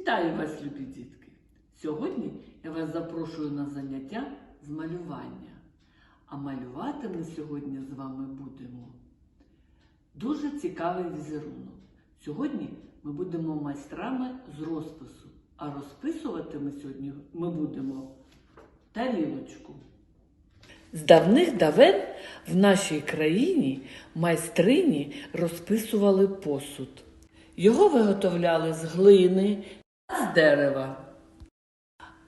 Вітаю вас, любі дітки! Сьогодні я вас запрошую на заняття з малювання. А малювати ми сьогодні з вами будемо дуже цікавий візерунок. Сьогодні ми будемо майстрами з розпису, а розписувати ми сьогодні ми будемо тарілочку. З давних давен в нашій країні майстрині розписували посуд. Його виготовляли з глини з дерева.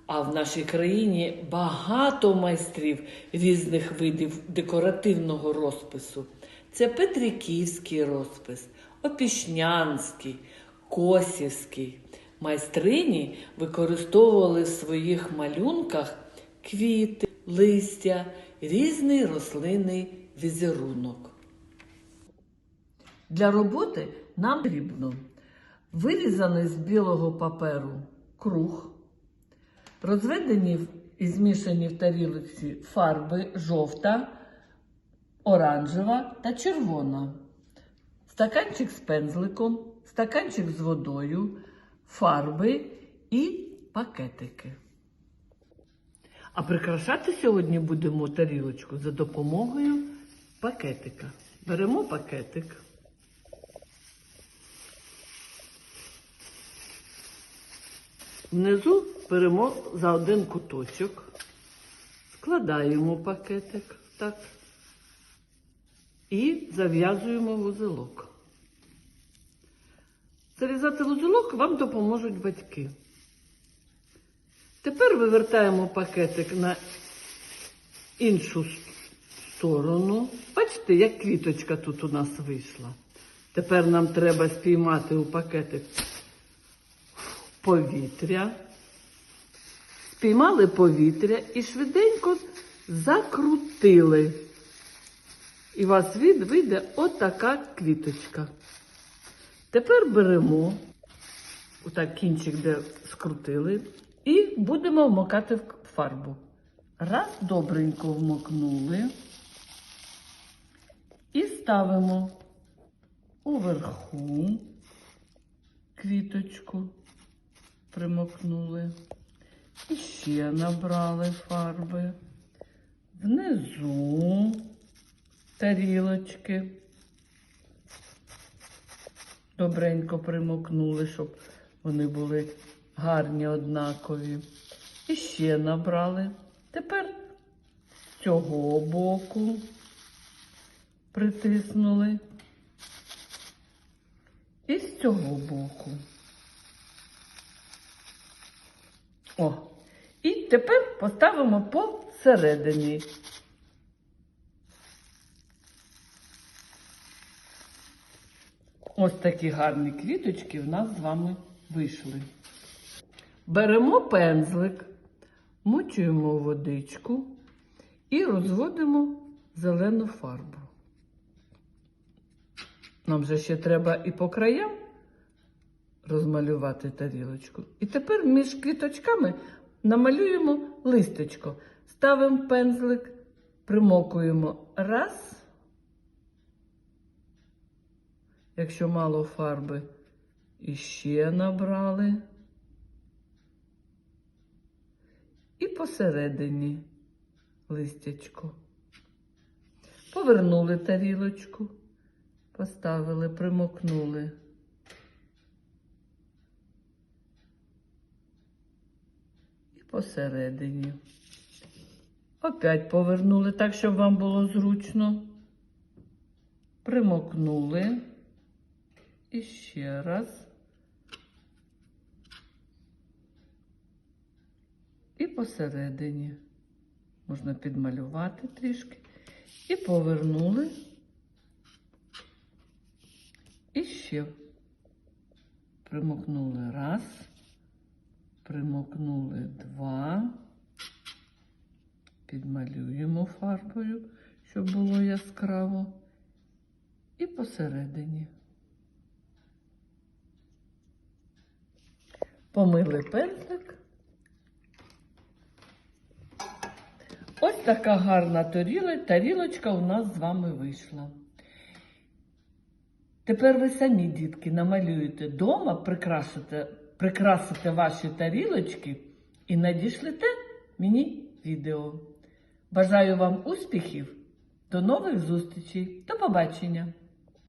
А в нашій країні багато майстрів різних видів декоративного розпису. Це Петриківський розпис, Опішнянський, Косівський. Майстрині використовували в своїх малюнках квіти, листя, різний рослинний візерунок. Для роботи нам потрібно вирізаний з білого паперу круг, розведені і змішані в тарілці фарби жовта, оранжева та червона, стаканчик з пензликом, стаканчик з водою, фарби і пакетики. А прикрашати сьогодні будемо тарілочку за допомогою пакетика. Беремо пакетик. Внизу беремо за один куточок, складаємо пакетик так і зав'язуємо вузелок. Зав'язати вузелок вам допоможуть батьки. Тепер вивертаємо пакетик на іншу сторону. Бачите, як квіточка тут у нас вийшла. Тепер нам треба спіймати у пакетик повітря. Спіймали повітря і швиденько закрутили. І у вас від вийде отака квіточка. Тепер беремо отак кінчик, де скрутили, і будемо вмокати в фарбу. Раз добренько вмокнули і ставимо уверху квіточку, примокнули. І ще набрали фарби. Внизу тарілочки. Добренько примокнули, щоб вони були гарні, однакові. І ще набрали. Тепер з цього боку притиснули. І з цього боку. О. І тепер поставимо посередині. Ось такі гарні квіточки в нас з вами вийшли. Беремо пензлик, мочуємо водичку і розводимо зелену фарбу. Нам же ще треба і по краям розмалювати тарілочку. І тепер між квіточками намалюємо листечко. Ставимо пензлик, примокуємо раз. Якщо мало фарби, іще набрали. І посередині листячко. Повернули тарілочку, поставили, примокнули. Посередині. Опять повернули так, щоб вам було зручно. Примокнули. І ще раз. І посередині. Можна підмалювати трішки. І повернули. І ще примокнули раз, примокнули два. Підмалюємо фарбою, щоб було яскраво. І посередині. Помили пензлик. Ось така гарна таріло- тарілочка у нас з вами вийшла. Тепер ви самі, дітки, намалюєте дома, прикрасите прикрасите ваші тарілочки і надішлите мені відео. Бажаю вам успіхів! До нових зустрічей! До побачення!